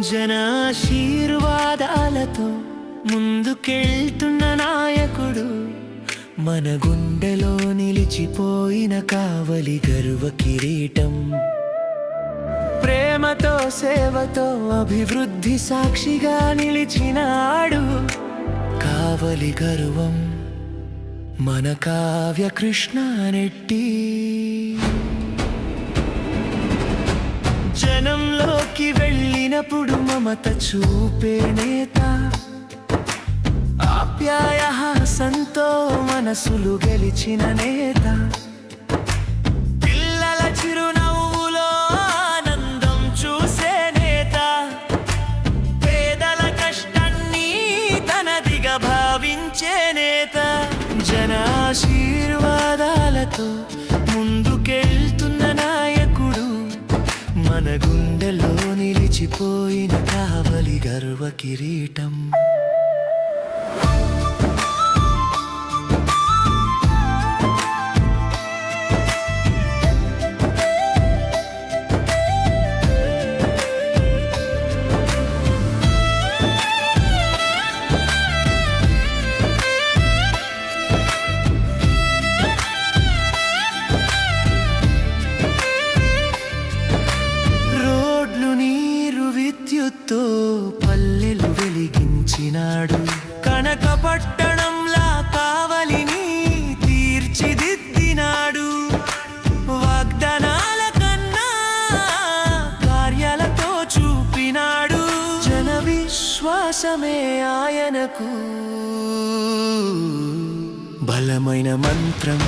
జనాశీర్వాదాలతో ముందుకెళ్తున్న నాయకుడు మన గుండెలో నిలిచిపోయిన కావలి గర్వ కిరీటం. ప్రేమతో సేవతో అభివృద్ధి సాక్షిగా నిలిచినాడు కావలి గర్వం. మన కావ్య కృష్ణ నెట్టి వెళ్ళినప్పుడు మమత చూపే నేత? ఆప్యాయ సంతో మనసులు గెలిచిన నేత. పిల్లల చిరునవ్వులో ఆనందం చూసే నేత. పేదల కష్టాన్ని తనదిగా భావించే నేత. జనాశీర్వాదాలతో ముందుకెళ్తున్న నాయకుడు మన నిలిచిపోయిన కావలి గర్వ కిరీటం. విద్యుత్తో పల్లెలు వెలిగించినాడు. కనక పట్టణంలా కావలిని తీర్చిదిద్దినాడు. వాగ్దానాల కన్నా కార్యాలతో చూపినాడు. జన విశ్వాసమే ఆయనకు బలమైన మంత్రం.